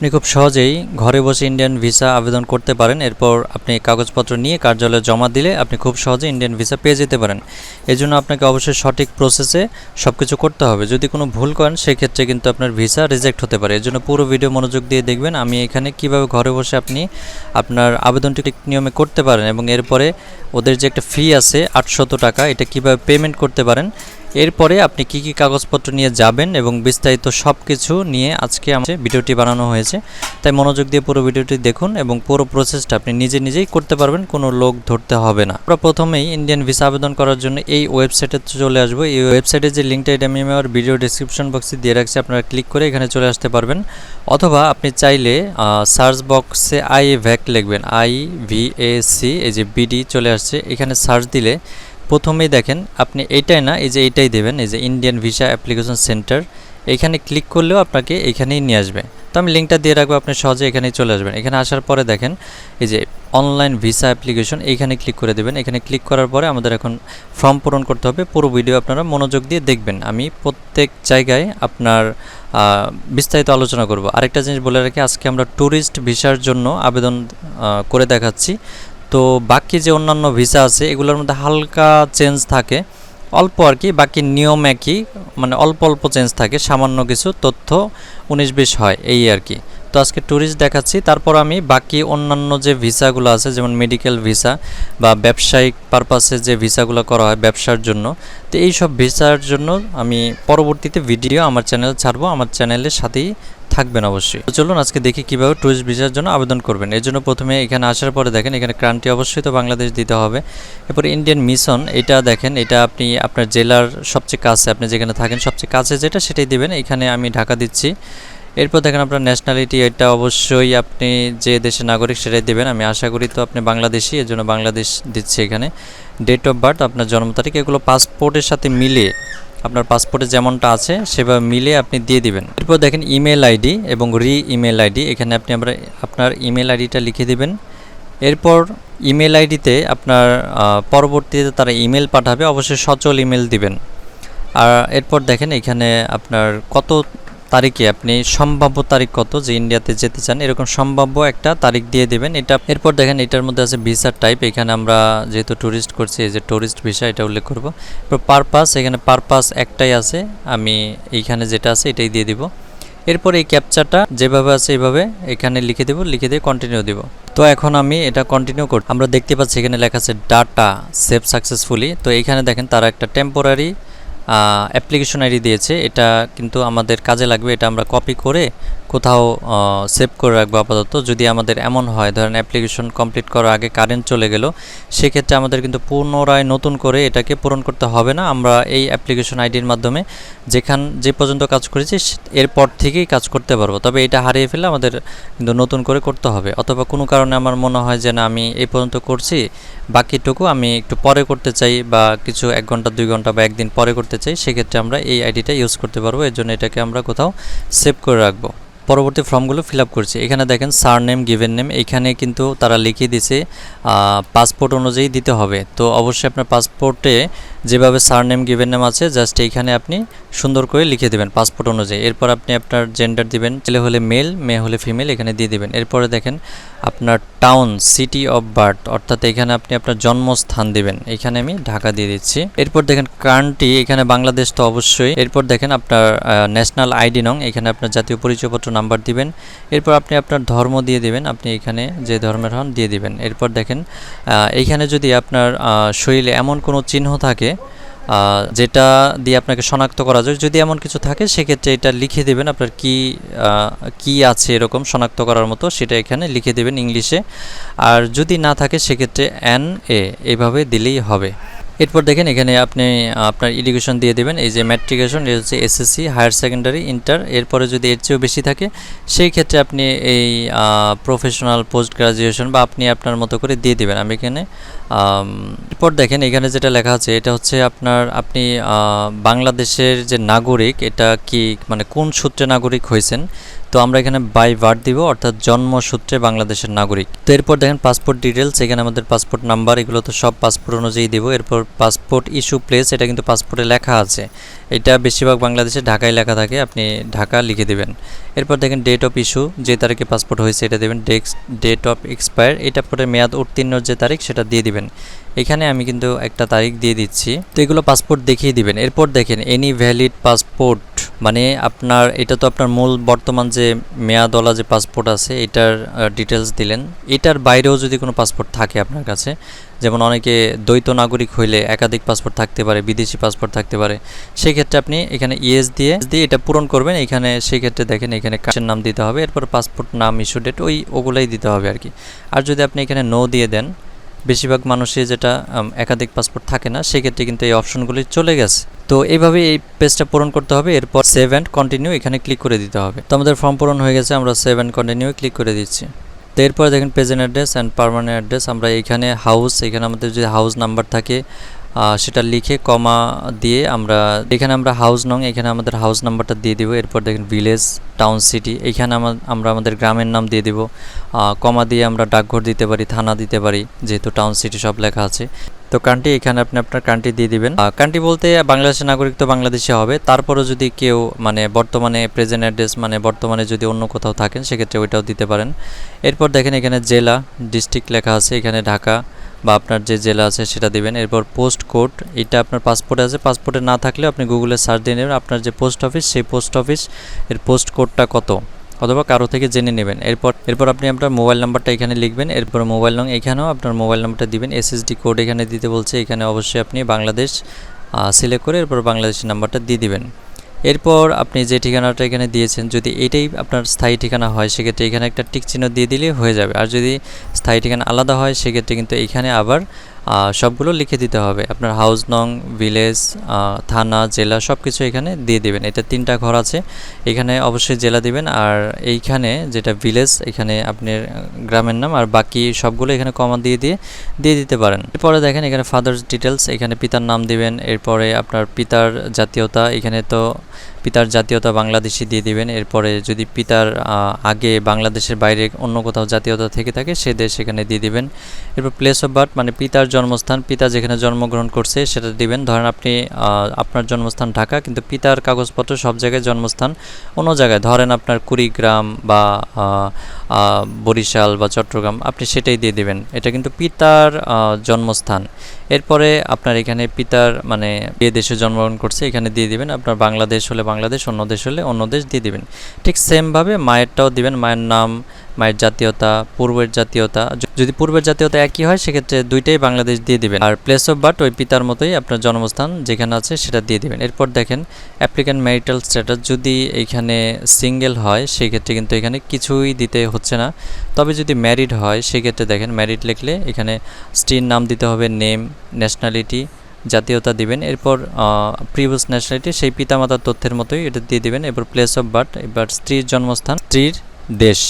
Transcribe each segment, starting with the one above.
আপনি খুব সহজেই ঘরে বসে ইন্ডিয়ান ভিসা আবেদন করতে পারেন। এরপর আপনি কাগজপত্র নিয়ে কার্যালয়ে জমা দিলে আপনি খুব সহজে ইন্ডিয়ান ভিসা পেয়ে যেতে পারেন। এই জন্য আপনাকে অবশ্যই সঠিক প্রসেসে সব কিছু করতে হবে। যদি কোনো ভুল করেন, সেক্ষেত্রে কিন্তু আপনার ভিসা রিজেক্ট হতে পারে। এর জন্য পুরো ভিডিও মনোযোগ দিয়ে দেখবেন আমি এখানে কীভাবে ঘরে বসে আপনি আপনার আবেদনটি নিয়মে করতে পারেন এবং এরপরে ওদের যে একটা ফি আছে, আটশত টাকা, এটা কীভাবে পেমেন্ট করতে পারেন এরপরে আপনি কি কি কাগজপত্র নিয়ে যাবেন এবং বিস্তারিত সব কিছু নিয়ে আজকে আমাদের ভিডিওটি বানানো হয়েছে। তাই মনোযোগ দিয়ে পুরো ভিডিওটি দেখুন এবং পুরো প্রসেসটা আপনি নিজে নিজেই করতে পারবেন, কোনো লোক ধরতে হবে না। আমরা প্রথমেই ইন্ডিয়ান ভিসা আবেদন করার জন্য এই ওয়েবসাইটে চলে আসব। এই ওয়েবসাইটে যে লিঙ্কটা এটা আমি আমার ভিডিও ডিসক্রিপশন বক্সে দিয়ে রাখছি, আপনারা ক্লিক করে এখানে চলে আসতে পারবেন। অথবা আপনি চাইলে সার্চ বক্সে আই ভ্যাক লিখবেন আই ভি এ সি এই যে বিডি চলে আসছে, এখানে সার্চ দিলে প্রথমেই দেখেন, আপনি এইটাই না, এই যে এইটাই দেবেন, এই যে ইন্ডিয়ান ভিসা অ্যাপ্লিকেশন সেন্টার এখানে ক্লিক করলেও আপনাকে এখানেই নিয়ে আসবে। তো আমি লিঙ্কটা দিয়ে রাখব, আপনি সহজে এখানেই চলে আসবেন। এখানে আসার পরে দেখেন, এই যে অনলাইন ভিসা অ্যাপ্লিকেশন এইখানে ক্লিক করে দেবেন। এখানে ক্লিক করার পরে আমাদের এখন ফর্ম পূরণ করতে হবে। পুরো ভিডিও আপনারা মনোযোগ দিয়ে দেখবেন। আমি প্রত্যেক জায়গায় আপনার বিস্তারিত আলোচনা করব। আরেকটা জিনিস বলে রাখি, আজকে আমরা ট্যুরিস্ট ভিসার জন্য আবেদন করে দেখাচ্ছি। তো বাকি যে অন্যান্য ভিসা আছে, এগুলোর মধ্যে হালকা চেঞ্জ থাকে। অল্প আর কি বাকি নিয়ম একই মানে অল্প অল্প চেঞ্জ থাকে, সামান্য কিছু তথ্য উনিশ বিশ হয়, এই আর কি তো আজকে ট্যুরিস্ট দেখাচ্ছি। তারপর আমি বাকি অন্যান্য যে ভিসাগুলো আছে, যেমন মেডিকেল ভিসা বা ব্যবসায়িক পারপাসে যে ভিসাগুলো করা হয় ব্যবসার জন্য, তো এই সব ভিসার জন্য আমি পরবর্তীতে ভিডিও আমার চ্যানেল ছাড়বো। আমার চ্যানেলের সাথেই থাকবেন অবশ্যই। তো চলুন আজকে দেখি কীভাবে ট্যুরিস্ট ভিসার জন্য আবেদন করবেন। এর জন্য প্রথমে এখানে আসার পরে দেখেন, এখানে ক্রান্তি অবশ্যই তো বাংলাদেশ দিতে হবে। এরপর ইন্ডিয়ান মিশন এটা দেখেন, এটা আপনি আপনার জেলার সবচেয়ে কাছে, আপনি যেখানে থাকেন, সবচেয়ে কাছে যেটা সেটাই দিবেন। এখানে আমি ঢাকা দিচ্ছি। এরপর দেখেন আপনার ন্যাশনালিটি এটা অবশ্যই আপনি যে দেশের নাগরিক সেটাই দেবেন। আমি আশা করি তো আপনি বাংলাদেশি এর জন্য বাংলাদেশ দিচ্ছি এখানে। ডেট অফ বার্থ আপনার জন্ম তারিখ, এগুলো পাসপোর্টের সাথে মিলিয়ে, আপনার পাসপোর্টে যেমনটা আছে, সেভাবে মিলে আপনি দিয়ে দিবেন। এরপর দেখেন ইমেল আইডি এবং রি ইমেল আইডি এখানে আপনি আমরা, আপনার ইমেল আইডিটা লিখে দিবেন। এরপর ইমেল আইডিতে আপনার পরবর্তীতে তারা ইমেল পাঠাবে, অবশ্যই সচল ইমেল দিবেন। আর এরপর দেখেন এখানে আপনার কত তারিখে আপনি সম্ভাব্য তারিখ কত যে ইন্ডিয়াতে যেতে চান? এরকম সম্ভাব্য একটা তারিখ দিয়ে দেবেন। এটা এরপর দেখেন, এটার মধ্যে আছে ভিসার টাইপ। এখানে আমরা যেহেতু ট্যুরিস্ট করছি, এই যে ট্যুরিস্ট ভিসা, এটা উল্লেখ করব। এরপর পারপাস এখানে পারপাস একটাই আছে। আমি এইখানে যেটা আছে, এটাই দিয়ে দিব। এরপর এই ক্যাপচারটা যেভাবে আছে এইভাবে এখানে লিখে দেব, লিখে দিয়ে কন্টিনিউ দিব। তো এখন আমি এটা কন্টিনিউ করি আমরা দেখতে পাচ্ছি এখানে লেখা আছে ডাটা সেভ সাকসেসফুলি তো এখানে দেখেন, তারা একটা টেম্পোরারি অ্যাপ্লিকেশন আইডি দিয়েছে। এটা কিন্তু আমাদের কাজে লাগবে। এটা আমরা কপি করে কোথাও সেভ করে রাখব আপাতত। যদি আমাদের এমন হয়, ধরেন অ্যাপ্লিকেশন কমপ্লিট করার আগে কারেন্ট চলে গেল, সেক্ষেত্রে আমাদের কিন্তু পুনরায় নতুন করে এটাকে পূরণ করতে হবে না। আমরা এই অ্যাপ্লিকেশন আইডির মাধ্যমে যেখান, যে পর্যন্ত কাজ করেছি এরপর থেকেই কাজ করতে পারব। তবে এটা হারিয়ে ফেলে আমাদের কিন্তু নতুন করে করতে হবে। অথবা কোনো কারণে আমার মনে হয় যে না, আমি এই পর্যন্ত করছি, বাকিটুকু আমি একটু পরে করতে চাই বা কিছু এক ঘণ্টা, দুই ঘণ্টা বা একদিন পরে করতে চাই, সেক্ষেত্রে আমরা এই আইডিটা ইউজ করতে পারব। এর জন্য এটাকে আমরা কোথাও সেভ করে রাখব। পরবর্তী ফর্মগুলো ফিল আপ করছে। এখানে দেখেন সার নেম গিভেন নেম, এখানে কিন্তু তারা লিখিয়ে দিছে পাসপোর্ট অনুযায়ী দিতে হবে। তো অবশ্যই আপনার পাসপোর্টে যেভাবে সার নেম গিভেন নেম আছে জাস্ট এইখানে আপনি সুন্দর করে লিখে দেবেন পাসপোর্ট অনুযায়ী। এরপর আপনি আপনার জেন্ডার দিবেন, ছেলে হলে মেল মেয়ে হলে ফিমেল এখানে দিয়ে দিবেন। এরপরে দেখেন, আপনার টাউন সিটি অফ বার্থ অর্থাৎ এখানে আপনি আপনার জন্মস্থান দিবেন। এখানে আমি ঢাকা দিয়ে দিচ্ছি। এরপর দেখেন কান্ট্রি এখানে বাংলাদেশ তো অবশ্যই। এরপর দেখেন, আপনার ন্যাশনাল আইডি নং, এখানে আপনার জাতীয় পরিচয়পত্র নাম্বার দিবেন। এরপর আপনি আপনার ধর্ম দিয়ে দিবেন, আপনি এখানে যে ধর্মের হন, দিয়ে দিবেন। এরপর দেখেন এইখানে যদি আপনার শরীরে এমন কোনো চিহ্ন থাকে যেটা দিয়ে আপনাকে শনাক্ত করা যায়। যদি এমন কিছু থাকে, সেক্ষেত্রে এটা লিখে দেবেন আপনার কি কি আছে এরকম শনাক্ত করার মতো, সেটা এখানে লিখে দেবেন ইংলিশে। আর যদি না থাকে, সেক্ষেত্রে এন, এ এইভাবে দিলেই হবে। এরপর দেখেন এখানে আপনি, আপনার এডুকেশন দিয়ে দেবেন, এই যে ম্যাট্রিকেশন এর হচ্ছে এসএসসি হায়ার সেকেন্ডারি ইন্টার এরপরে যদি এর চেয়েও বেশি থাকে, সেই ক্ষেত্রে আপনি এই প্রফেশনাল পোস্ট গ্রাজুয়েশন বা আপনি আপনার মতো করে দিয়ে দেবেন। আমি এখানে এরপর দেখেন এখানে যেটা লেখা আছে, এটা হচ্ছে আপনার, আপনি বাংলাদেশের যে নাগরিক, এটা কি মানে কোন সূত্রে নাগরিক হয়েছেন? তো আমরা এখানে বাই বার্থ দিব, অর্থাৎ জন্মসূত্রে বাংলাদেশের নাগরিক। তো এরপর দেখেন পাসপোর্ট ডিটেলস এখানে আমাদের পাসপোর্ট নাম্বার এগুলো তো সব পাসপোর্ট অনুযায়ী দিব। এরপর পাসপোর্ট ইস্যু প্লেস এটা কিন্তু পাসপোর্টে লেখা আছে। এটা বেশিরভাগ বাংলাদেশে ঢাকায় লেখা থাকে, আপনি ঢাকা লিখে দেবেন। এরপর দেখেন ডেট অফ ইস্যু যে তারিখে পাসপোর্ট হয়েছে, এটা দেবেন ডেক্স ডেট অফ এক্সপায়ার এটা পরে মেয়াদ উত্তীর্ণ যে তারিখ, সেটা দিয়ে দিবেন। এখানে আমি কিন্তু একটা তারিখ দিয়ে দিচ্ছি। তো এগুলো পাসপোর্ট দেখিয়ে দিবেন। এরপর দেখেন এনি ভ্যালিড পাসপোর্ট মানে আপনার, এটা তো আপনার মূল বর্তমান যে মেয়াদওয়ালা যে পাসপোর্ট আছে, এটার ডিটেলস দিলেন। এটার বাইরেও যদি কোনো পাসপোর্ট থাকে আপনার কাছে, যেমন অনেকে দ্বৈত নাগরিক হইলে একাধিক পাসপোর্ট থাকতে পারে, বিদেশি পাসপোর্ট থাকতে পারে সেই ক্ষেত্রে আপনি এখানে ইএস দিয়ে দিয়ে এটা পূরণ করবেন। এখানে সেই ক্ষেত্রে দেখেন, এখানে কাজের নাম দিতে হবে। এরপর পাসপোর্ট নাম ইস্যু ডেট ওই, ওগুলাই দিতে হবে আর কি। আর যদি আপনি এখানে নো দিয়ে দেন বেশিরভাগ মানুষের যেটা একাধিক পাসপোর্ট থাকে না, সেক্ষেত্রে কিন্তু এই অপশনগুলি চলে গেছে। তো এইভাবে এই পেজটা পূরণ করতে হবে, এরপর সেভ অ্যান্ড কন্টিনিউ এখানে ক্লিক করে দিতে হবে। তো আমাদের ফর্ম পূরণ হয়ে গেছে, আমরা সেভ অ্যান্ড কন্টিনিউ ক্লিক করে দিচ্ছি। তো এরপর দেখেন present address and permanent address আমরা এখানে হাউস এখানে আমাদের যদি হাউস নাম্বার থাকে সেটা লিখে কমা দিয়ে আমরা, এখানে আমরা হাউস নং, এখানে আমাদের হাউস নাম্বারটা দিয়ে দিব। এরপর দেখেন ভিলেজ টাউন সিটি এখানে আমরা আমাদের গ্রামের নাম দিয়ে দিব। কমা দিয়ে আমরা ডাকঘর দিতে পারি, থানা দিতে পারি, যেহেতু টাউন সিটি সব লেখা আছে। তো কান্ট্রি এখানে আপনি আপনার কান্ট্রি দিয়ে দিবেন। কান্ট্রি বলতে বাংলাদেশের নাগরিক তো বাংলাদেশে হবে। তারপরও যদি কেউ মানে বর্তমানে প্রেজেন্ট অ্যাড্রেস মানে বর্তমানে যদি অন্য কোথাও থাকেন, সেক্ষেত্রে ওইটাও দিতে পারেন। এরপর দেখেন এখানে জেলা ডিস্ট্রিক্ট লেখা আছে, এখানে ঢাকা বা আপনার যে জেলা আছে সেটা দিবেন। এরপর পোস্ট কোড এটা আপনার পাসপোর্টে আছে। পাসপোর্টে না থাকলেও আপনি গুগলে সার্চ দিয়ে নেবেন আপনার যে পোস্ট অফিস সেই পোস্ট অফিস এর পোস্ট কোডটা কত? অথবা কারও থেকে জেনে নেবেন। এরপর এরপর আপনি আপনার মোবাইল নাম্বারটা এখানে লিখবেন। এরপর মোবাইল নং এখানেও আপনার মোবাইল নাম্বারটা দিবেন। এসএসডি কোড এখানে দিতে বলছে। এখানে অবশ্যই আপনি বাংলাদেশ সিলেক্ট করে এরপর বাংলাদেশের নাম্বারটা দিয়ে দিবেন। এরপর আপনি যে ঠিকানাটা এখানে দিয়েছেন, যদি এটাই আপনার স্থায়ী ঠিকানা হয়, সেক্ষেত্রে এখানে একটা টিক চিহ্ন দিয়ে দিলে হয়ে যাবে। আর যদি স্থায়ী ঠিকানা আলাদা হয়, সেক্ষেত্রে কিন্তু এখানে আবার সবগুলো লিখে দিতে হবে। আপনার হাউস নং ভিলেজ থানা, জেলা সব কিছু এখানে দিয়ে দিবেন। এটা তিনটা ঘর আছে। এখানে অবশ্যই জেলা দিবেন। আর এইখানে যেটা ভিলেজ এখানে আপনার গ্রামের নাম আর বাকি সবগুলো এখানে কমা দিয়ে দিয়ে দিয়ে দিতে পারেন। এরপরে দেখেন এখানে ফাদার্স ডিটেলস এখানে পিতার নাম দিবেন। এরপরে আপনার পিতার জাতীয়তা, এখানে তো পিতার জাতীয়তা বাংলাদেশি দিয়ে দিবেন। এরপরে যদি পিতার আগে বাংলাদেশের বাইরে অন্য কোথাও জাতীয়তা থেকে থাকে, সে দেশ এখানে দিয়ে দিবেন। এরপর প্লেস অফ বার্থ মানে পিতার জন্মস্থান, পিতা যেখানে জন্মগ্রহণ করছে সেটা দিবেন। ধরেন আপনি আপনার জন্মস্থান ঢাকা, কিন্তু পিতার কাগজপত্র সব জায়গায় জন্মস্থান অন্য জায়গায়। ধরেন আপনার কুড়িগ্রাম বা বরিশাল বা চট্টগ্রাম, আপনি সেটাই দিয়ে দিবেন। এটা কিন্তু পিতার জন্মস্থান। এরপরে আপনার এখানে পিতার মানে যে দেশে জন্মগ্রহণ করছে, এখানে দিয়ে দিবেন। আপনার বাংলাদেশ হলে বাংলাদেশ, অন্য দেশ হলে অন্য দেশ দিয়ে দিবেন। ঠিক সেমভাবে মায়েরটাও দিবেন, মায়ের নাম মায়ের জাতীয়তা, পূর্বের জাতীয়তা। যদি পূর্বের জাতীয়তা একই হয়, সেক্ষেত্রে দুইটাই বাংলাদেশ দিয়ে দিবেন। আর প্লেস অফ বার্থ ওই পিতার মতোই আপনার জন্মস্থান যেখানে আছে সেটা দিয়ে দিবেন। এরপর দেখেন অ্যাপ্লিক্যান্ট ম্যারিটাল স্ট্যাটাস যদি এইখানে সিঙ্গেল হয়, সেক্ষেত্রে কিন্তু এখানে কিছুই দিতে হচ্ছে না। তবে যদি ম্যারিড হয়, সেক্ষেত্রে দেখেন ম্যারিড লিখলে এখানে স্ত্রীর নাম দিতে হবে নেম ন্যাশনালিটি জাতীয়তা দিবেন। এরপর প্রিভিয়াস ন্যাশনালিটি সেই পিতামাতার তথ্যের মতোই এটা দিয়ে দিবেন। এরপর প্লেস অফ বার্থ এবার স্ত্রীর জন্মস্থান, স্ত্রীর দেশ।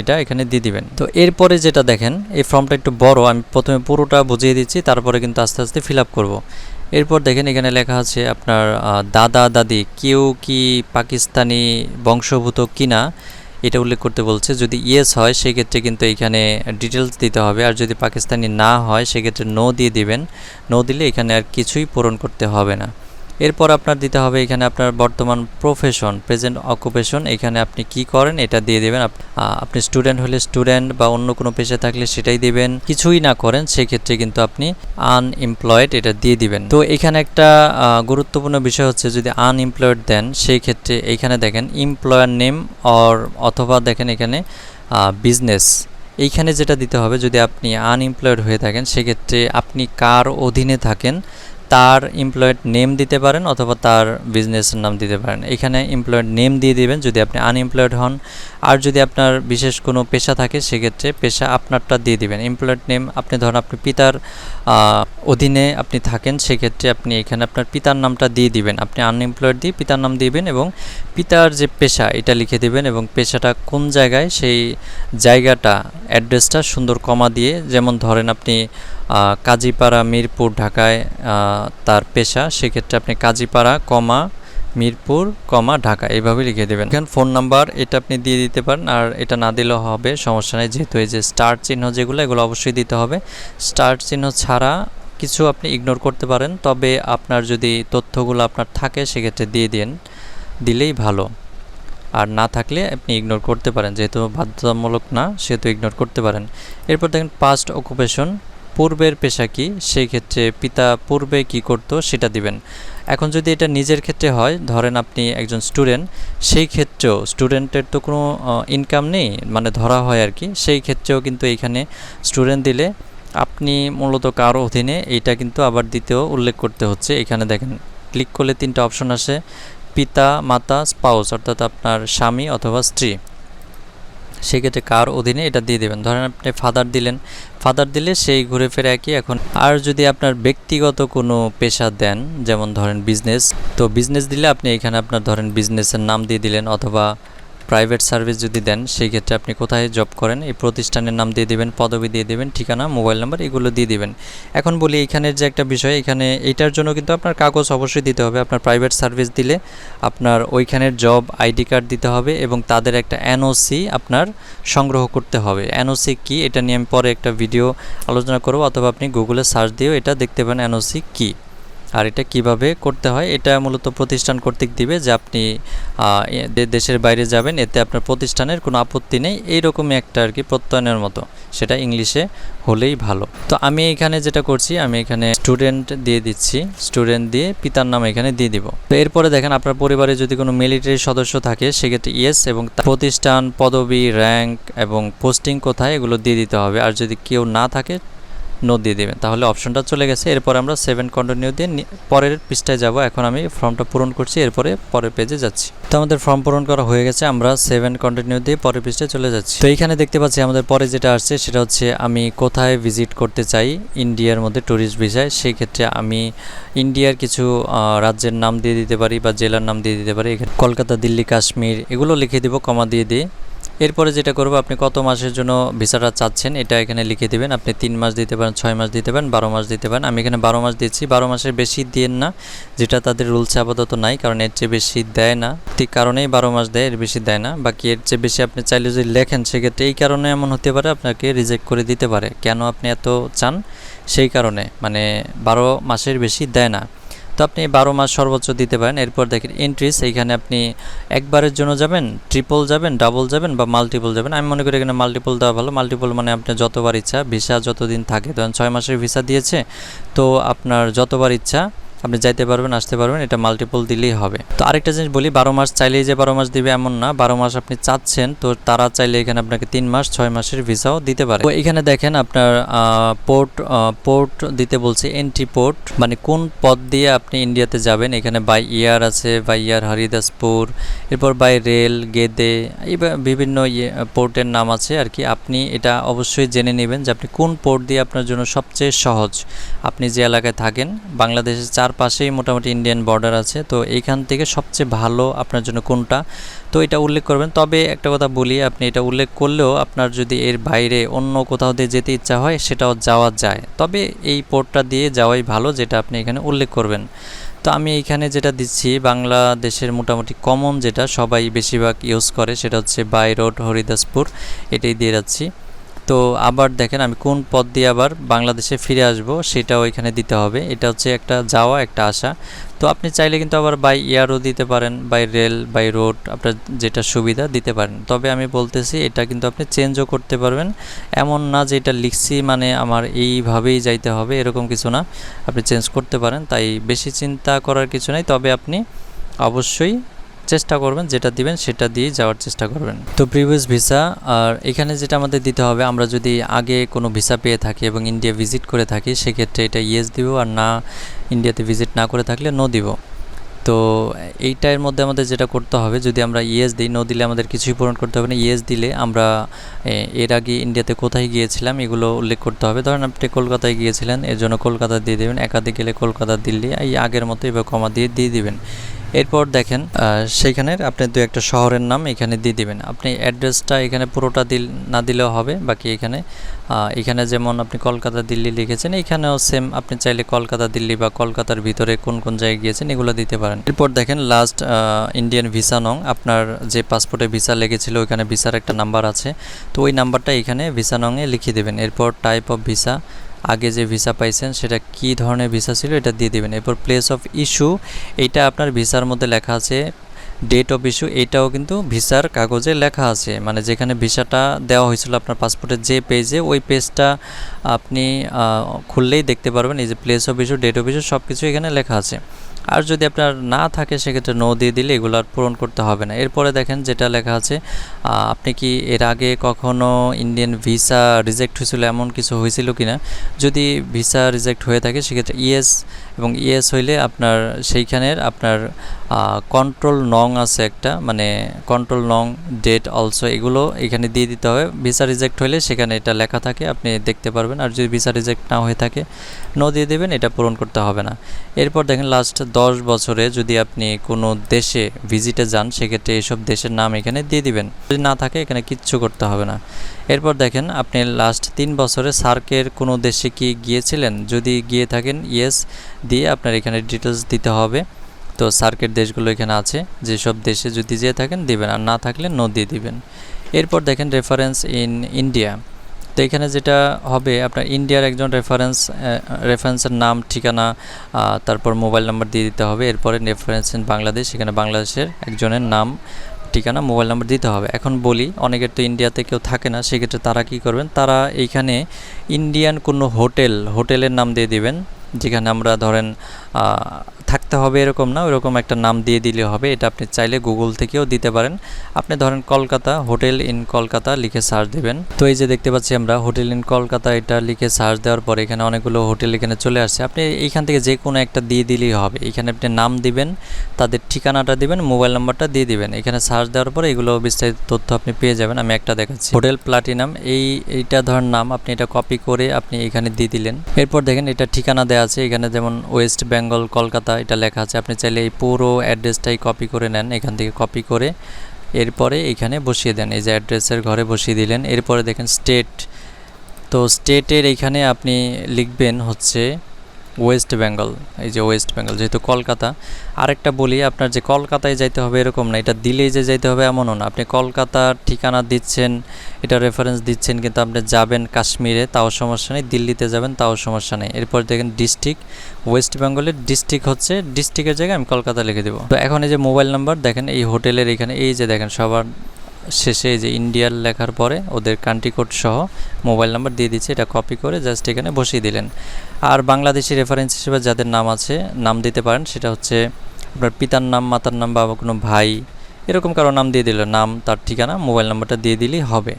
এটা এখানে দিয়ে দিবেন। তো এরপরে যেটা দেখেন, এই ফর্মটা একটু বড়, আমি প্রথমে পুরোটা বুঝিয়ে দিচ্ছি, তারপরে কিন্তু আস্তে আস্তে ফিল আপ করব। এরপর দেখেন এখানে লেখা আছে আপনার দাদা দাদি, কেউ কি পাকিস্তানি বংশভূত কিনা? এটা উল্লেখ করতে বলছে, যদি ইয়েস হয়, সেক্ষেত্রে কিন্তু এখানে ডিটেলস দিতে হবে, আর যদি পাকিস্তানি না হয়, সেক্ষেত্রে নো দিয়ে দিবেন। নো দিলে এখানে আর কিছুই পূরণ করতে হবে না। এরপর আপনার দিতে হবে এখানে আপনার বর্তমান প্রফেশন প্রেজেন্ট অকুপেশন এখানে আপনি কি করেন এটা দিয়ে দেবেন। আপনি স্টুডেন্ট হলে স্টুডেন্ট বা অন্য কোনো পেশা থাকলে সেটাই দিবেন। কিছুই না করেন, সেক্ষেত্রে কিন্তু আপনি আনএমপ্লয়েড এটা দিয়ে দিবেন। তো এখানে একটা গুরুত্বপূর্ণ বিষয় হচ্ছে যদি আনএমপ্লয়েড দেন সেই ক্ষেত্রে এইখানে দেখেন এমপ্লয়ার নেম অর অথবা দেখেন এখানে বিজনেস এইখানে যেটা দিতে হবে, যদি আপনি আনএমপ্লয়েড হয়ে থাকেন, সেক্ষেত্রে আপনি কার অধীনে থাকেন তার এমপ্লয়েড নেম দিতে পারেন অথবা তার বিজনেসের নাম দিতে পারেন। এখানে এমপ্লয়েড নেম দিয়ে দিবেন যদি আপনি আনএমপ্লয়েড হন। আর যদি আপনার বিশেষ কোনো পেশা থাকে, সেক্ষেত্রে পেশা আপনারটা দিয়ে দিবেন। এমপ্লয়েড নেম আপনি ধরুন আপনি পিতার অধীনে আপনি থাকেন, সেক্ষেত্রে আপনি এখানে আপনার পিতার নামটা দিয়ে দিবেন। আপনি আনএমপ্লয়েড দিয়ে পিতার নাম দিবেন এবং পিতার যে পেশা, এটা লিখে দিবেন এবং পেশাটা কোন জায়গায়, সেই জায়গাটা অ্যাড্রেসটা সুন্দর কমা দিয়ে, যেমন ধরেন আপনি কাজীপাড়া, মিরপুর, ঢাকায় তার পেশা, সেক্ষেত্রে আপনি কাজীপাড়া, কমা, মিরপুর, কমা, ঢাকা, এইভাবে লিখে দেবেন। এখানে ফোন নাম্বার এটা আপনি দিয়ে দিতে পারেন, আর এটা না দিলেও হবে, সমস্যা নেই। যেহেতু এই যে স্টার চিহ্ন যেগুলো, এগুলো অবশ্যই দিতে হবে। স্টার চিহ্ন ছাড়া কিছু আপনি ইগনোর করতে পারেন, তবে আপনার যদি তথ্যগুলো আপনার থাকে, সেক্ষেত্রে দিয়ে দিন, দিলেই ভালো। আর না থাকলে আপনি ইগনোর করতে পারেন, যেহেতু বাধ্যতামূলক না, সেহেতু ইগনোর করতে পারেন। এরপর দেখেন পাস্ট অকুপেশন পূর্বের পেশা কি? সেই ক্ষেত্রে পিতা পূর্বে কি করতো সেটা দিবেন। এখন যদি এটা নিজের ক্ষেত্রে হয়, ধরেন আপনি একজন স্টুডেন্ট সেই ক্ষেত্রেও স্টুডেন্টের তো কোনো ইনকাম নেই মানে ধরা হয় আর কি। সেই ক্ষেত্রেও কিন্তু এইখানে স্টুডেন্ট দিলে আপনি মূলত কারও অধীনে এইটা কিন্তু আবার দ্বিতীয় উল্লেখ করতে হচ্ছে। এখানে দেখেন ক্লিক করলে তিনটা অপশন আসে, পিতা, মাতা স্পাউস অর্থাৎ আপনার স্বামী অথবা স্ত্রী। সেক্ষেত্রে কার অধীনে এটা দিয়ে দেবেন? ধরেন আপনি ফাদার দিলেন। ফাদার দিলে সেই ঘুরে ফিরে একই এখন। আর যদি আপনার ব্যক্তিগত কোনো পেশা দেন, যেমন ধরেন বিজনেস তো বিজনেস দিলে আপনি এখানে আপনার ধরেন বিজনেসের নাম দিয়ে দিলেন অথবা প্রাইভেট সার্ভিস যদি দেন, সেই ক্ষেত্রে আপনি কোথায় জব করেন? এই প্রতিষ্ঠানের নাম দিয়ে দেবেন, পদবি দিয়ে দেবেন, ঠিকানা মোবাইল নাম্বার এগুলো দিয়ে দিবেন। এখন বলি এখানের যে একটা বিষয়, এখানে এইটার জন্য কিন্তু আপনার কাগজ অবশ্যই দিতে হবে। আপনার প্রাইভেট সার্ভিস দিলে আপনার ওইখানের জব আইডি কার্ড দিতে হবে এবং তাদের একটা এনওসি আপনার সংগ্রহ করতে হবে। এনওসি কি? এটা নিয়ে আমি পরে একটা ভিডিও আলোচনা করব, অথবা আপনি গুগলে সার্চ দিয়েও এটা দেখতে পারেন এনওসি কী? আর এটা কীভাবে করতে হয়? এটা মূলত প্রতিষ্ঠান কর্তৃক দিবে যে আপনি দেশের বাইরে যাবেন, এতে আপনার প্রতিষ্ঠানের কোনো আপত্তি নেই। এইরকমই একটা আর কি প্রত্যয়নের মতো। সেটা ইংলিশে হলেই ভালো। তো আমি এখানে যেটা করছি, আমি এখানে স্টুডেন্ট দিয়ে দিচ্ছি। স্টুডেন্ট দিয়ে পিতার নাম এখানে দিয়ে দিব। তো এরপরে দেখেন, আপনার পরিবারে যদি কোনো মিলিটারি সদস্য থাকে, সেক্ষেত্রে ইয়েস এবং প্রতিষ্ঠান, পদবি, র্যাঙ্ক এবং পোস্টিং কোথায়, এগুলো দিয়ে দিতে হবে। আর যদি কেউ না থাকে নো দিয়ে দেবেন। তাহলে অপশনটা চলে গেছে। এরপর আমরা সেভেন কন্টিনিউ দিয়ে পরের পৃষ্ঠায় যাব। এখন আমি ফর্মটা পূরণ করছি। এরপরে পরের পেজে যাচ্ছি। তো আমাদের ফর্ম পূরণ করা হয়ে গেছে। আমরা সেভেন কন্টিনিউ দিয়ে পরের পৃষ্ঠায় চলে যাচ্ছি। তো এইখানে দেখতে পাচ্ছি আমাদের পরে যেটা আসছে, সেটা হচ্ছে আমি কোথায় ভিজিট করতে চাই ইন্ডিয়ার মধ্যে ট্যুরিস্ট ভিসায় সেই ক্ষেত্রে আমি ইন্ডিয়ার কিছু রাজ্যের নাম দিয়ে দিতে পারি বা জেলার নাম দিয়ে দিতে পারি। কলকাতা, দিল্লি, কাশ্মীর এগুলো লিখে দিব, কমা দিয়ে দিয়ে। এরপরে যেটা করব, আপনি কত মাসের জন্য ভিসাটা চাচ্ছেন, এটা এখানে লিখে দেবেন। আপনি তিন মাস দিতে পারেন, ছয় মাস দিতে পারেন, বারো মাস দিতে পারেন। আমি এখানে বারো মাস দিচ্ছি, বারো মাসের বেশি দিয়েন না, যেটা তাদের রুলসে আপাতত নাই, কারণ এর চেয়ে বেশি দেয় না। ঠিক কারণেই বারো মাস দেয়, এর বেশি দেয় না। বাকি এর চেয়ে বেশি আপনি চাইলে যদি লেখেন, সেক্ষেত্রে এই কারণে এমন হতে পারে, আপনাকে রিজেক্ট করে দিতে পারে। কেন আপনি এত চান? সেই কারণে মানে বারো মাসের বেশি দেয় না। তো আপনি বারো মাস সর্বোচ্চ দিতে পারেন। এরপর দেখেন এন্ট্রিস এইখানে আপনি একবারের জন্য যাবেন ট্রিপল যাবেন ডাবল যাবেন বা মাল্টিপল যাবেন। আমি মনে করি এখানে মাল্টিপল দেওয়া ভালো। মাল্টিপল মানে আপনি যতবার ইচ্ছা ভিসা যতদিন থাকে, ধরেন ছয় মাসের ভিসা দিয়েছে, তো আপনার যতবার ইচ্ছা আপনি যাইতে পারবেন, আসতে পারবেন, এটা মাল্টিপল দিলেই হবে। তো আরেকটা জিনিস বলি, বারো মাস চাইলেই যে বারো মাস দিবে এমন না। বারো মাস আপনি চাচ্ছেন, তো তারা চাইলে এখানে আপনাকে তিন মাস, ছয় মাসের ভিসাও দিতে পারে। তো এখানে দেখেন আপনার পোর্ট পোর্ট দিতে বলছে এন্ট্রি পোর্ট মানে কোন পথ দিয়ে আপনি ইন্ডিয়াতে যাবেন? এখানে বাই ইয়ার আছে বাই ইয়ার হরিদাসপুর, এরপর বাই রেল গেদে এই বিভিন্ন ইয়ে পোর্টের নাম আছে আর কি। আপনি এটা অবশ্যই জেনে নেবেন যে আপনি কোন পোর্ট দিয়ে আপনার জন্য সবচেয়ে সহজ। আপনি যে এলাকায় থাকেন বাংলাদেশের চার পাশেই মোটামুটি ইন্ডিয়ান বর্ডার আছে। তো এইখান থেকে সবচেয়ে ভালো আপনার জন্য কোনটা? তো এটা উল্লেখ করবেন। তবে একটা কথা বলি, আপনি এটা উল্লেখ করলেও আপনার যদি এর বাইরে অন্য কোথাও দিয়ে যেতে ইচ্ছা হয়, সেটাও যাওয়া যায়। তবে এই পোর্টটা দিয়ে যাওয়াই ভালো, যেটা আপনি এখানে উল্লেখ করবেন। তো আমি এইখানে যেটা দিচ্ছি, বাংলাদেশের মোটামুটি কমন যেটা সবাই বেশিরভাগ ইউজ করে, সেটা হচ্ছে বাই রোড হরিদাসপুর এটাই দিয়ে যাচ্ছি। তো আবার দেখেন আমি কোন পথ দিয়ে আবার বাংলাদেশে ফিরে আসব সেটাও এখানে দিতে হবে। এটা হচ্ছে একটা যাওয়া, একটা আসা। তো আপনি চাইলে কিন্তু আবার বাই এয়ারও দিতে পারেন বাই রেল বাই রোড আপনার যেটা সুবিধা দিতে পারেন। তবে আমি বলতেছি এটা কিন্তু আপনি চেঞ্জও করতে পারবেন। এমন না যে এটা লিখছি মানে আমার এইভাবেই যাইতে হবে, এরকম কিছু না। আপনি চেঞ্জ করতে পারেন, তাই বেশি চিন্তা করার কিছু নাই। তবে আপনি অবশ্যই চেষ্টা করবেন, যেটা দিবেন সেটা দিয়ে যাওয়ার চেষ্টা করবেন। তো প্রিভিয়াস ভিসা আর এখানে যেটা আমাদের দিতে হবে, আমরা যদি আগে কোনো ভিসা পেয়ে থাকি এবং ইন্ডিয়া ভিজিট করে থাকি, সেক্ষেত্রে এটা ইয়েস দিব আর না ইন্ডিয়াতে ভিজিট না করে থাকলে নো দিব। তো এইটার মধ্যে আমাদের যেটা করতে হবে, যদি আমরা ইয়েস দিই নো দিলে আমাদের কিছুই পূরণ করতে হবে না। ইয়েস দিলে আমরা এর আগে ইন্ডিয়াতে কোথায় গিয়েছিলাম, এগুলো উল্লেখ করতে হবে। ধরেন আপনি কলকাতায় গিয়েছিলেন, এর জন্য কলকাতা দিয়ে দেবেন, একাধিক গেলে কলকাতা, দিল্লি, এই আগের মতো এবার কমা দিয়ে দিয়ে দিবেন। এরপর দেখেন সেইখানের আপনি দু একটা শহরের নাম এখানে দিয়ে দিবেন। আপনি অ্যাড্রেসটা এখানে পুরোটা দিল, না দিলেও হবে, বাকি এখানে এখানে যেমন আপনি কলকাতা, দিল্লি লিখেছেন, এখানেও সেম আপনি চাইলে কলকাতা, দিল্লি বা কলকাতার ভিতরে কোন কোন জায়গায় গিয়েছেন এগুলো দিতে পারেন। এরপর দেখেন লাস্ট ইন্ডিয়ান ভিসা নং, আপনার যে পাসপোর্টে ভিসা লেগেছিল, ওইখানে ভিসার একটা নাম্বার আছে, তো ওই নাম্বারটা এখানে ভিসা নংয়ে লিখে দেবেন। এরপর টাইপ অফ ভিসা আগে যে ভিসা পাইছেন, সেটা কি ধরনের ভিসা ছিল এটা দিয়ে দিবেন। এরপর প্লেস অফ ইস্যু এইটা আপনার ভিসার মধ্যে লেখা আছে ডেট অফ ইস্যু এইটাও কিন্তু ভিসার কাগজে লেখা আছে। মানে যেখানে ভিসাটা দেওয়া হয়েছিল আপনার পাসপোর্টের যে পেজে ওই পেজটা আপনি খুললেই দেখতে পারবেন। এই যে place of issue date of issue সব কিছু এখানে লেখা আছে। আর যদি আপনার না থাকে, সেক্ষেত্রে নো দিয়ে দিলে এগুলো আর পূরণ করতে হবে না। এরপরে দেখেন যেটা লেখা আছে আপনি কি এর আগে কখনো ইন্ডিয়ান ভিসা রিজেক্ট হয়েছিল, এমন কিছু হয়েছিল কি না যদি ভিসা রিজেক্ট হয়ে থাকে, সেক্ষেত্রে ইয়েস এবং ইয়েস হইলে আপনার সেইখানের আপনার কন্ট্রোল নং আছে একটা মানে কন্ট্রোল নং ডেট অলসো এগুলো এখানে দিয়ে দিতে হবে। ভিসা রিজেক্ট হইলে সেখানে এটা লেখা থাকে, আপনি দেখতে পারবেন। আর যদি ভিসা রিজেক্ট না হয়ে থাকে নো দিয়ে দেবেন, এটা পূরণ করতে হবে না। এরপর দেখেন লাস্ট দশ বছরে যদি আপনি কোনো দেশে ভিজিটে যান, সেক্ষেত্রে এইসব দেশের নাম এখানে দিয়ে দিবেন। যদি না থাকে, এখানে কিচ্ছু করতে হবে না। এরপর দেখেন আপনি লাস্ট তিন বছরে সার্কের কোনো দেশে কি গিয়েছিলেন? যদি গিয়ে থাকেন ইয়েস দিয়ে আপনার এখানে ডিটেলস দিতে হবে। তো সার্কের দেশগুলো এখানে আছে, যেসব দেশে যদি যেয়ে থাকেন দিবেন, আর না থাকলে নো দিয়ে দিবেন। এরপর দেখেন রেফারেন্স ইন ইন্ডিয়া তো এখানে যেটা হবে, আপনার ইন্ডিয়ার একজন রেফারেন্স রেফারেন্সের নাম, ঠিকানা তারপর মোবাইল নাম্বার দিয়ে দিতে হবে। এরপরে রেফারেন্স ইন বাংলাদেশ, এখানে বাংলাদেশের একজনের নাম, ঠিকানা মোবাইল নাম্বার দিতে হবে। এখন বলি, অনেকের তো ইন্ডিয়াতে কেউ থাকে না, সেক্ষেত্রে তারা কি করবেন? তারা এইখানে ইন্ডিয়ান কোনো হোটেল হোটেলের নাম দিয়ে দিবেন। যেখানে আমরা ধরেন আহ, থাকতে হবে এরকম না, ওরকম একটা নাম দিয়ে দিলে হবে। এটা আপনি চাইলে গুগল থেকেও দিতে পারেন। আপনি ধরেন কলকাতা, হোটেল ইন কলকাতা লিখে সার্চ দিবেন। তো এই যে দেখতে পাচ্ছি আমরা, হোটেল ইন কলকাতা এটা লিখে সার্চ দেওয়ার পরে এখানে অনেকগুলো হোটেল এখানে চলে আসছে। আপনি এইখান থেকে যে কোনো একটা দিয়ে দিলেই হবে। এখানে আপনি নাম দিবেন, তাদের ঠিকানাটা দিবেন, মোবাইল নাম্বারটা দিয়ে দিবেন। এখানে সার্চ দেওয়ার পরে এগুলো বিস্তারিত তথ্য আপনি পেয়ে যাবেন। আমি একটা দেখাচ্ছি। হোটেল প্লাটিনাম, এই এইটা ধরেন নাম, আপনি এটা কপি করে আপনি এখানে দিয়ে দিলেন। এরপর দেখেন এটা ঠিকানা দেওয়া আছে। এখানে যেমন ওয়েস্ট বেঙ্গল কলকাতা, এটা লেখা আছে, আপনি চাইলে এই পুরো অ্যাড্রেসটাই কপি করে নেন, এখান থেকে কপি করে এরপরে এখানে বসিয়ে দেন, এই যে অ্যাড্রেসের ঘরে বসিয়ে দিলেন, এরপরে দেখেন স্টেট তো স্টেটের এইখানে আপনি লিখবেন হচ্ছে ওয়েস্ট বেঙ্গল এই যে ওয়েস্ট বেঙ্গল যেহেতু কলকাতা, আরেকটা বলি, আপনার যে কলকাতায় যাইতে হবে এরকম না, এটা দিলেই যে যাইতে হবে এমনও না। আপনি কলকাতার ঠিকানা দিচ্ছেন, এটা রেফারেন্স দিচ্ছেন, কিন্তু আপনি যাবেন কাশ্মীরে, তাও সমস্যা নেই, দিল্লিতে যাবেন, তাও সমস্যা নেই। এরপর দেখেন ডিস্ট্রিক্ট ওয়েস্ট বেঙ্গলের ডিস্ট্রিক্ট হচ্ছে ডিস্ট্রিক্টের জায়গায় আমি কলকাতা লিখে দেবো। তো এখন এই যে মোবাইল নাম্বার দেখেন এই হোটেলের এখানে, এই যে দেখেন সবার শেষে যে ইন্ডিয়ার লেখার পরে ওদের কান্ট্রি কোড সহ মোবাইল নাম্বার দিয়ে দিচ্ছে, এটা কপি করে জাস্ট এখানে বসিয়ে দিলেন। আর বাংলাদেশি রেফারেন্স হিসেবে যাদের নাম আছে, নাম দিতে পারেন, সেটা হচ্ছে আপনার পিতার নাম, মাতার নাম বা কোনো ভাই, এরকম কারও নাম দিয়ে দিল নাম, তার ঠিকানা মোবাইল নাম্বারটা দিয়ে দিলেই হবে।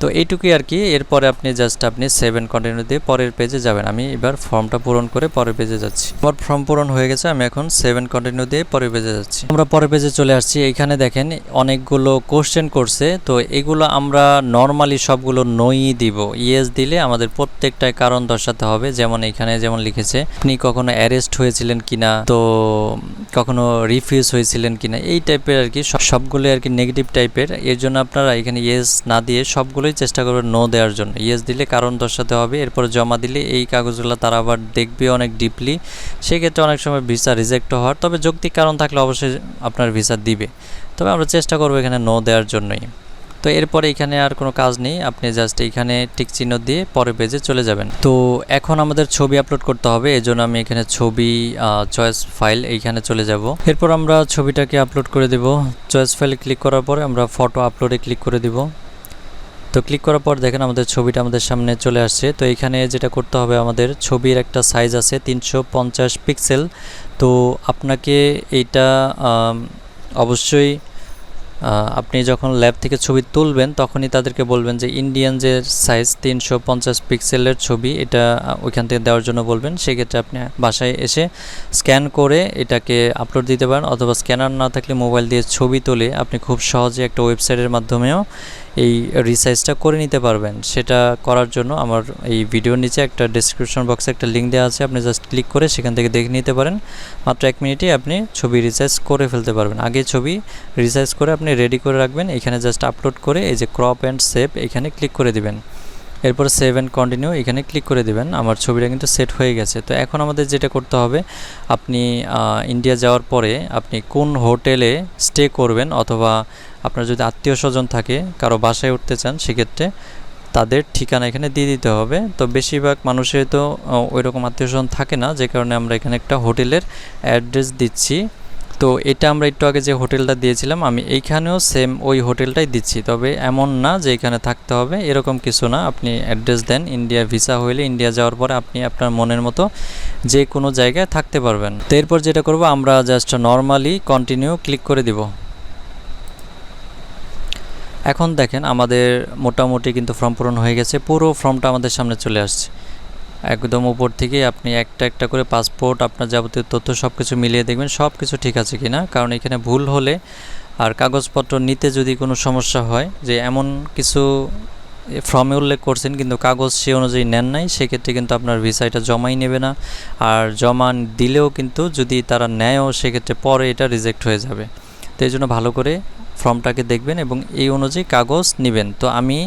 তো এইটুকুই আর কি। এরপরে আপনি জাস্ট আপনি সেভেন কন্টিনিউ দিয়ে পরের পেজে যাবেন। আমি এবার ফর্মটা পূরণ করে পরের পেজে যাচ্ছি। আমার ফর্ম পূরণ হয়ে গেছে, আমি এখন সেভেন কন্টিনিউ দিয়ে পরের পেজে যাচ্ছি। আমরা পরের পেজে চলে আসছি। এইখানে দেখেন অনেকগুলো কোশ্চেন করছে। তো এগুলো আমরা নর্মালি সবগুলো নই দিব। ইয়েস দিলে আমাদের প্রত্যেকটায় কারণ দর্শাতে হবে। যেমন এখানে যেমন লিখেছে, আপনি কখনো অ্যারেস্ট হয়েছিলেন কিনা? তো কখনো রিফিউজ হয়েছিলেন কিনা? এই টাইপের আর কি সব- সবগুলো আর কি নেগেটিভ টাইপের এর জন্য আপনারা এখানে ইয়েস না দিয়ে সবগুলোই চেষ্টা করবেন নো দেওয়ার জন্য। ইয়েস দিলে কারণ দর্শাতে হবে, এরপর জমা দিলে এই কাগজগুলো তারা আবার দেখবে অনেক ডিপলি সেক্ষেত্রে অনেক সময় ভিসা রিজেক্ট হওয়ার, তবে যৌক্তিক কারণ থাকলে অবশ্যই আপনার ভিসা দিবে। তবে আমরা চেষ্টা করব এখানে নো দেওয়ার জন্যই। তো এরপরে এখানে আর কোনো কাজ নেই, আপনি জাস্ট এইখানে টিক চিহ্ন দিয়ে পরের পেজে চলে যাবেন। তো এখন আমাদের ছবি আপলোড করতে হবে এই জন্য আমি এখানে ছবি চয়েস ফাইল এইখানে চলে যাব। এরপর আমরা ছবিটাকে আপলোড করে দেব। চয়েস ফাইলে ক্লিক করার পরে আমরা ফটো আপলোডে ক্লিক করে দিব। তো ক্লিক করার পর দেখেন আমাদের ছবিটা আমাদের সামনে চলে আসছে। তো এখানে যেটা করতে হবে আমাদের, ছবির একটা সাইজ আছে তিনশো পঞ্চাশ পিক্সেল তো আপনাকে এইটা অবশ্যই আপনি যখন ল্যাব থেকে ছবি তুলবেন তখনই তাদেরকে বলবেন যে ইন্ডিয়ান যে সাইজ তিনশো পঞ্চাশ পিক্সেলের ছবি, এটা ওইখান থেকে দেওয়ার জন্য বলবেন। সেক্ষেত্রে আপনি বাসায় এসে স্ক্যান করে এটাকে আপলোড দিতে পারেন। অথবা স্ক্যানার না থাকলে মোবাইল দিয়ে ছবি তুলে। আপনি খুব সহজে একটা ওয়েবসাইটের মাধ্যমেও এই রিসাইজটা করে নিতে পারবেন। সেটা করার জন্য আমার এই ভিডিওর নিচে একটা ডিসক্রিপশন বক্সে একটা লিঙ্ক দেওয়া আছে, আপনি জাস্ট ক্লিক করে সেখান থেকে দেখে নিতে পারেন। মাত্র এক মিনিটে আপনি ছবি রিসাইজ করে ফেলতে পারবেন। আগে ছবি রিসাইজ করে আপনি রেডি করে রাখবেন, এখানে জাস্ট আপলোড করে এই যে ক্রপ অ্যান্ড সেভ এখানে ক্লিক করে দিবেন। এরপর সেভ অ্যান্ড কন্টিনিউ এখানে ক্লিক করে দিবেন। আমার ছবিটা কিন্তু সেট হয়ে গেছে। তো এখন আমাদের যেটা করতে হবে, আপনি ইন্ডিয়া যাওয়ার পরে আপনি কোন হোটেলে স্টে করবেন অথবা আপনার যদি আত্মীয় স্বজন থাকে, কারও বাসায় উঠতে চান, সেক্ষেত্রে তাদের ঠিকানা এখানে দিয়ে দিতে হবে। তো বেশিরভাগ মানুষের তো ওই রকম আত্মীয় স্বজন থাকে না, যে কারণে আমরা এখানে একটা হোটেলের অ্যাড্রেস দিচ্ছি। তো এটা আমরা একটু আগে যে হোটেলটা দিয়েছিলাম, আমি এইখানেও সেম ওই হোটেলটাই দিচ্ছি। তবে এমন না যে এখানে থাকতে হবে, এরকম কিছু না। আপনি অ্যাড্রেস দেন ইন্ডিয়া ভিসা হইলে ইন্ডিয়া যাওয়ার পরে আপনি আপনার মনের মতো যে কোনো জায়গায় থাকতে পারবেন। তো এরপর যেটা করব, আমরা জাস্ট নর্মালি কন্টিনিউ ক্লিক করে দিব। এখন দেখেন, আমাদের মোটামুটি কিন্তু ফর্ম পূরণ হয়ে গেছে। পুরো ফর্মটা আমাদের সামনে চলে আসছে। একদম উপর থেকে আপনি একটা একটা করে পাসপোর্ট আপনার যাবতীয় তথ্য সব কিছু মিলিয়ে দেখবেন সব কিছু ঠিক আছে কি না কারণ এখানে ভুল হলে আর কাগজপত্র নিতে যদি কোনো সমস্যা হয়, যে এমন কিছু ফর্মে উল্লেখ করছেন কিন্তু কাগজ সে অনুযায়ী নেন নাই, সেক্ষেত্রে কিন্তু আপনার ভিসা এটা জমাই নেবে না। আর জমা দিলেও কিন্তু যদি তারা নেয়ও, সেক্ষেত্রে পরে এটা রিজেক্ট হয়ে যাবে। তো এই জন্য ভালো করে ফর্মটাকে দেখবেন এবং এই অনুযায়ী কাগজ নেবেন। তো আমি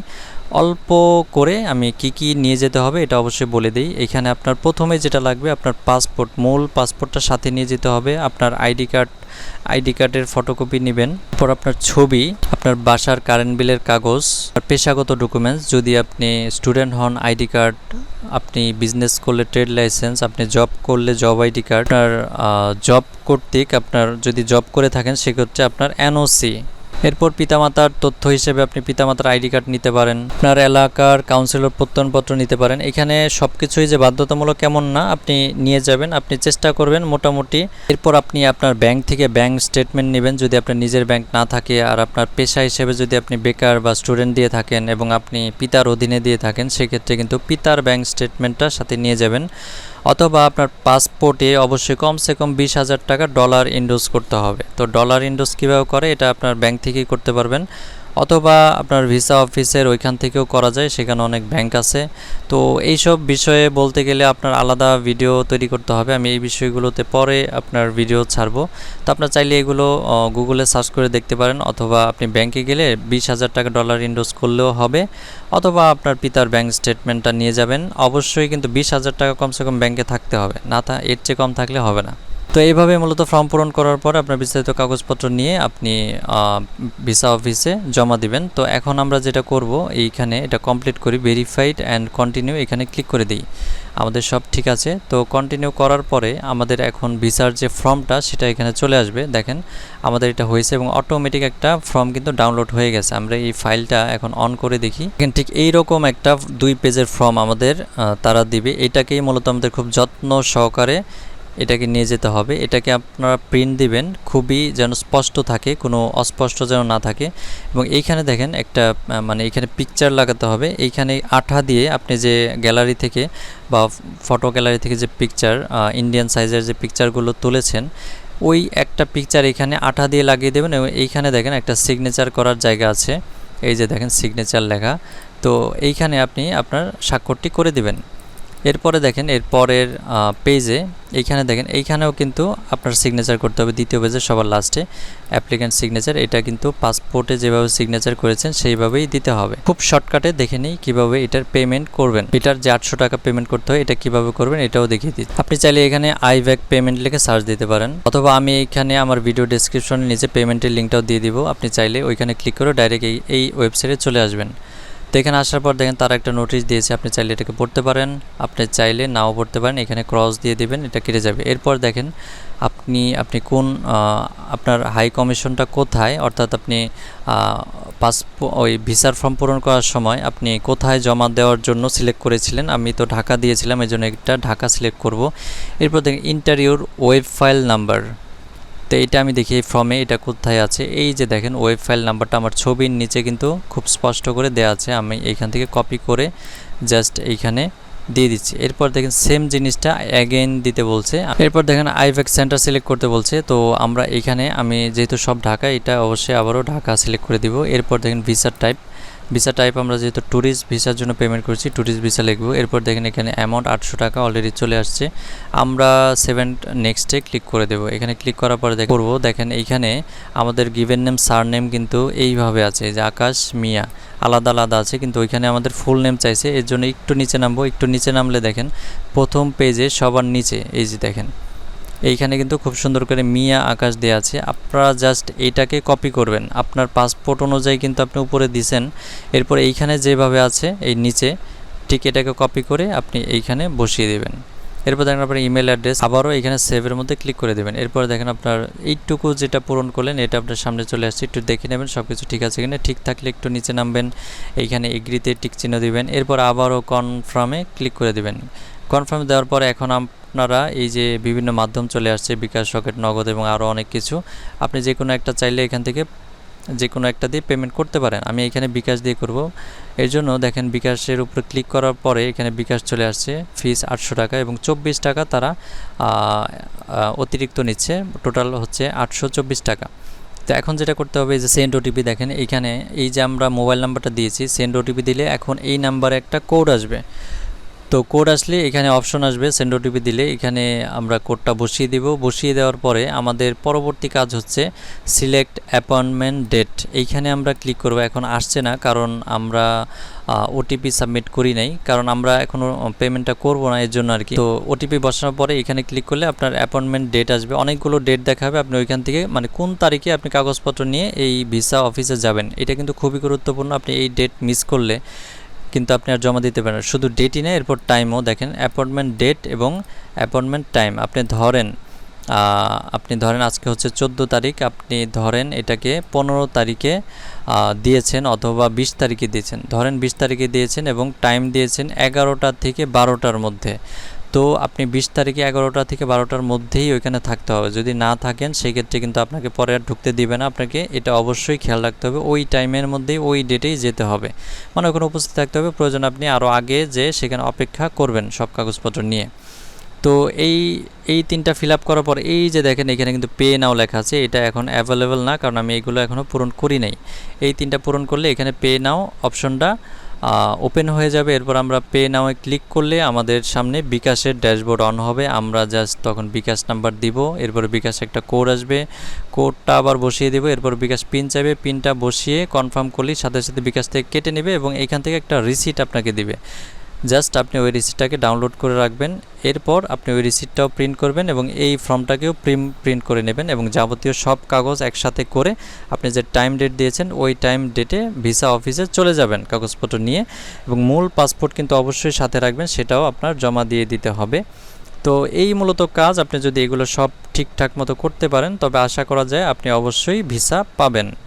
অল্প করে আমি কি কি নিয়ে যেতে হবে এটা অবশ্যই বলে দিই। এখানে আপনার প্রথমে যেটা লাগবে, আপনার পাসপোর্ট মূল পাসপোর্টটা সাথে নিয়ে যেতে হবে। আপনার আইডি কার্ড, আইডি কার্ডের ফটোকপি নেবেন। তারপর আপনার ছবি, আপনার বাসার কারেন্ট বিলের কাগজ, আর পেশাগত ডকুমেন্টস যদি আপনি স্টুডেন্ট হন, আইডি কার্ড, আপনি বিজনেস করলে ট্রেড লাইসেন্স আপনি জব করলে জব আইডি কার্ড। আপনার জব কর্তৃক আপনার যদি জব করে থাকেন, সেক্ষেত্রে আপনার এনওসি এরপর পিতামাতার তথ্য হিসেবে আপনি পিতামাতার আইডি কার্ড নিতে পারেন, আপনার এলাকার কাউন্সিলর প্রত্যয়নপত্র নিতে পারেন। এখানে সব কিছুই যে বাধ্যতামূলক কেমন না, আপনি নিয়ে যাবেন, আপনি চেষ্টা করবেন মোটামুটি। এরপর আপনি আপনার ব্যাংক থেকে ব্যাংক স্টেটমেন্ট নেবেন, যদি আপনার নিজের ব্যাংক না থাকে, আর আপনার পেশা হিসেবে যদি আপনি বেকার বা স্টুডেন্ট দিয়ে থাকেন এবং আপনি পিতার অধীনে দিয়ে থাকেন, সেক্ষেত্রে কিন্তু পিতার ব্যাংক স্টেটমেন্টটা সাথে নিয়ে যাবেন। অথবা আপনার পাসপোর্টে অবশ্যই কমসে কম বিশ হাজার টাকা ডলার ইন্ডোজ করতে হবে। তো ডলার ইন্ডোজ কীভাবে করে? এটা আপনার ব্যাংক থেকেই করতে পারবেন। অথবা আপনার ভিসা অফিসের ওইখান থেকেও করা যায়, সেখানে অনেক ব্যাংক আছে। তো এইসব বিষয়ে বলতে গেলে আপনার আলাদা ভিডিও তৈরি করতে হবে। আমি এই বিষয়গুলোতে পরে আপনার ভিডিও ছাড়বো। তো আপনার চাইলে এগুলো গুগলে সার্চ করে দেখতে পারেন। অথবা আপনি ব্যাংকে গেলে বিশ হাজার টাকা ডলার ইনভেস্ট করলেও হবে। অথবা আপনার পিতার ব্যাংক স্টেটমেন্টটা নিয়ে যাবেন। অবশ্যই কিন্তু বিশ হাজার টাকা কমসে কম ব্যাংকে থাকতে হবে। না তা এর চেয়ে কম থাকলে হবে না। তো এইভাবে মূলত ফর্ম পূরণ করার পর আপনার বিস্তারিত কাগজপত্র নিয়ে আপনি ভিসা অফিসে জমা দিবেন। তো এখন আমরা যেটা করব, এইখানে এটা কমপ্লিট করি ভেরিফাইড অ্যান্ড কন্টিনিউ এখানে ক্লিক করে দিই। আমাদের সব ঠিক আছে। তো কন্টিনিউ করার পরে আমাদের এখন ভিসার যে ফর্মটা সেটা এখানে চলে আসবে। দেখেন, আমাদের এটা হয়েছে এবং অটোমেটিক একটা ফর্ম কিন্তু ডাউনলোড হয়ে গেছে। আমরা এই ফাইলটা এখন অন করে দেখি। ঠিক এইরকম একটা দুই পেজের ফর্ম আমাদের তারা দিবে। এটাকেই মূলত আমাদের খুব যত্ন সহকারে এটাকে নিয়ে যেতে হবে। এটাকে আপনারা প্রিন্ট দিবেন, খুবই যেন স্পষ্ট থাকে, কোনো অস্পষ্ট যেন না থাকে। এবং এইখানে দেখেন একটা মানে এখানে পিকচার লাগাতে হবে। এইখানে আঠা দিয়ে আপনি যে গ্যালারি থেকে বা ফটো গ্যালারি থেকে যে পিকচার ইন্ডিয়ান সাইজের যে পিকচারগুলো তুলেছেন, ওই একটা পিকচার এখানে আঠা দিয়ে লাগিয়ে দেবেন এবং এইখানে দেখেন একটা সিগনেচার করার জায়গা আছে। এই যে দেখেন সিগনেচার লেখা। তো এইখানে আপনি আপনার স্বাক্ষরটি করে দিবেন। এরপরে দেখেন এরপরের পেজে এইখানে দেখেন, এইখানেও কিন্তু আপনার সিগনেচার করতে হবে। দ্বিতীয় পেজে সবার লাস্টে অ্যাপ্লিক্যান্ট সিগনেচার এটা কিন্তু পাসপোর্টে যেভাবে সিগনেচার করেছেন, সেইভাবেই দিতে হবে। খুব শর্টকাটে দেখে নিই কীভাবে এটার পেমেন্ট করবেন। এটার যে আটশো টাকা পেমেন্ট করতে হয়, এটা কীভাবে করবেন, এটাও দেখিয়ে দিই। আপনি চাইলে এখানে আই ব্যাক পেমেন্ট লিখে সার্চ দিতে পারেন, অথবা আমি এখানে আমার ভিডিও ডিসক্রিপশনের নিচে পেমেন্টের লিঙ্কটাও দিয়ে দিব। আপনি চাইলে ওইখানে ক্লিক করে ডাইরেক্ট এই ওয়েবসাইটে চলে আসবেন। তো এখানে আসার পর দেখেন তারা একটা নোটিশ দিয়েছে, আপনি চাইলে এটাকে পড়তে পারেন। আপনি চাইলে নাও পড়তে পারেন, এখানে ক্রস দিয়ে দিবেন, এটা কেটে যাবে। এরপর দেখেন, আপনি আপনি কোন আপনার হাই কমিশনটা কোথায়? অর্থাৎ আপনি পাসপো ওই ভিসার ফর্ম পূরণ করার সময় আপনি কোথায় জমা দেওয়ার জন্য সিলেক্ট করেছিলেন? আমি তো ঢাকা দিয়েছিলাম এই জন্য একটা ঢাকা সিলেক্ট করব। এরপর দেখেন ইন্টারভিউর ওয়েব ফাইল নাম্বার তো এটা আমি দেখি ফর্মে এটা কোথায় আছে। এই যে দেখেন ওয়েব ফাইল নাম্বারটা আমার ছবির নিচে কিন্তু খুব স্পষ্ট করে দেওয়া আছে। আমি এইখান থেকে কপি করে জাস্ট এইখানে দিয়ে দিচ্ছি। এরপর দেখেন সেম জিনিসটা অ্যাগেন দিতে বলছে। এরপর দেখেন আইভ্যাক সেন্টার সিলেক্ট করতে বলছে। তো আমরা এখানে, আমি যেহেতু সব ঢাকা, এটা অবশ্যই আবারও ঢাকা সিলেক্ট করে দিব। এরপর দেখেন ভিসার টাইপ ভিসা টাইপ আমরা যেহেতু ট্যুরিস্ট ভিসার জন্য পেমেন্ট করছি ট্যুরিস্ট ভিসা লিখব। এরপর দেখেন এখানে অ্যামাউন্ট আটশো টাকা অলরেডি চলে আসছে। আমরা সেভেন নেক্সটে ক্লিক করে দেবো। এখানে ক্লিক করার পরে দেখ করব। দেখেন এইখানে আমাদের গিভেন নেম সার নেম কিন্তু এইভাবে আছে। যে আকাশ মিয়া, আলাদা আলাদা আছে, কিন্তু ওইখানে আমাদের ফুল নেম চাইছে। এর জন্য একটু নিচে নামবো। একটু নিচে নামলে দেখেন প্রথম পেজে সবার নিচে। এই যে দেখেন। এইখানে কিন্তু খুব সুন্দর করে মিয়া আকাশ দেওয়া আছে। আপনারা জাস্ট এইটাকে কপি করবেন। আপনার পাসপোর্ট অনুযায়ী কিন্তু আপনি উপরে দিছেন। এরপর এইখানে যেভাবে আছে, এই নিচে, ঠিক এটাকে কপি করে আপনি এইখানে বসিয়ে দেবেন। এরপর দেখেন আপনার ইমেল অ্যাড্রেস আবারও এখানে সেভের মধ্যে ক্লিক করে দেবেন। এরপর দেখেন আপনার এইটুকু যেটা পূরণ করলেন, এটা আপনার সামনে চলে আসছে। একটু দেখে নেবেন সব কিছু ঠিক আছে কিনা। ঠিক থাকলে একটু নিচে নামবেন। এইখানে এগ্রিতে টিক চিহ্ন দিবেন। এরপর আবারও কনফার্মে ক্লিক করে দেবেন। কনফার্ম দেওয়ার পরে এখন আপনারা এই যে বিভিন্ন মাধ্যম চলে আসছে, বিকাশ রকেট, নগদ এবং আরও অনেক কিছু, আপনি যে কোনো একটা চাইলে এখান থেকে যে কোনো একটা দিয়ে পেমেন্ট করতে পারেন। আমি এখানে বিকাশ দিয়ে করব। এর জন্য দেখেন বিকাশের উপরে ক্লিক করার পরে এখানে বিকাশ চলে আসছে ফিস আটশো টাকা এবং চব্বিশ টাকা তারা অতিরিক্ত নিচ্ছে। টোটাল হচ্ছে আটশো চব্বিশ টাকা। তো এখন যেটা করতে হবে যে সেন্ড ওটিপি দেখেন, এইখানে এই যে আমরা মোবাইল নাম্বারটা দিয়েছি সেন্ড ওটিপি দিলে এখন এই নাম্বারে একটা কোড আসবে। তো কোড আসলে এখানে অপশন আসবে সেন্ড ওটিপি দিলে। এখানে আমরা কোডটা বসিয়ে দিব। বসিয়ে দেওয়ার পরে আমাদের পরবর্তী কাজ হচ্ছে সিলেক্ট অ্যাপয়েন্টমেন্ট ডেট এইখানে আমরা ক্লিক করব। এখন আসছে না, কারণ আমরা ওটিপি সাবমিট করি নাই। কারণ আমরা এখনও পেমেন্টটা করব না এর জন্য আর কি। তো ওটিপি বসানোর পরে এখানে ক্লিক করলে আপনার অ্যাপয়েন্টমেন্ট ডেট আসবে। অনেকগুলো ডেট দেখাবে। আপনি ওইখান থেকে মানে কোন তারিখে আপনি কাগজপত্র নিয়ে এই ভিসা অফিসে যাবেন, এটা কিন্তু খুবই গুরুত্বপূর্ণ। আপনি এই ডেট মিস করলে কিন্তু আপনি আর জমা দিতে পারেন শুধু ডেটই না এরপর টাইমও দেখেন। অ্যাপয়েন্টমেন্ট ডেট এবং অ্যাপয়েন্টমেন্ট টাইম আপনি ধরেন আপনি ধরেন আজকে হচ্ছে চোদ্দ তারিখ, আপনি ধরেন এটাকে পনেরো তারিখে দিয়েছেন অথবা বিশ তারিখে দিয়েছেন। ধরেন বিশ তারিখে দিয়েছেন এবং টাইম দিয়েছেন এগারোটা থেকে বারোটার মধ্যে। তো আপনি বিশ তারিখে এগারোটা থেকে বারোটার মধ্যেই ওইখানে থাকতে হবে। যদি না থাকেন, সেক্ষেত্রে কিন্তু আপনাকে পরে আর ঢুকতে দিবে না। আপনাকে এটা অবশ্যই খেয়াল রাখতে হবে। ওই টাইমের মধ্যেই ওই ডেটেই যেতে হবে। মানে ওখানে উপস্থিত থাকতে হবে। প্রয়োজন আপনি আরও আগে যে সেখানে অপেক্ষা করবেন সব কাগজপত্র নিয়ে। তো এই এই তিনটা ফিল আপ করার পর এই যে দেখেন, এখানে কিন্তু পে নাও লেখা আছে। এটা এখন অ্যাভেলেবেল না, কারণ আমি এইগুলো এখনও পূরণ করি নাই। এই তিনটা পূরণ করলে এখানে পে নাও অপশনটা ওপেন হয়ে যাবে। এরপর আমরা পে নাও ক্লিক করলে আমাদের সামনে বিকাশের ড্যাশবোর্ড অন হবে। আমরা জাস্ট তখন বিকাশ নাম্বার দিব। এরপর বিকাশ একটা কোড আসবে। কোডটা আবার বসিয়ে দেবো। এরপর বিকাশ পিন চাইবে। পিনটা বসিয়ে কনফার্ম করলে সাথে সাথে বিকাশ থেকে কেটে নেবে এবং এখান থেকে একটা রিসিট আপনাকে দিবে। জাস্ট আপনি ওই রিসিটটাকে ডাউনলোড করে রাখবেন, এরপর আপনি ওই রিসিটটাও প্রিন্ট করবেন এবং এই ফর্মটাকেও প্রিম, প্রিন্ট করে নেবেন এবং যাবতীয় সব কাগজ একসাথে করে আপনি যে টাইম ডেট দিয়েছেন ওই টাইম ডেটে ভিসা অফিসে চলে যাবেন কাগজপত্র নিয়ে এবং মূল পাসপোর্ট কিন্তু অবশ্যই সাথে রাখবেন, সেটাও আপনার জমা দিয়ে দিতে হবে। তো এই মূলত কাজ, আপনি যদি এগুলো সব ঠিকঠাক মতো করতে পারেন, তবে আশা করা যায় আপনি অবশ্যই ভিসা পাবেন।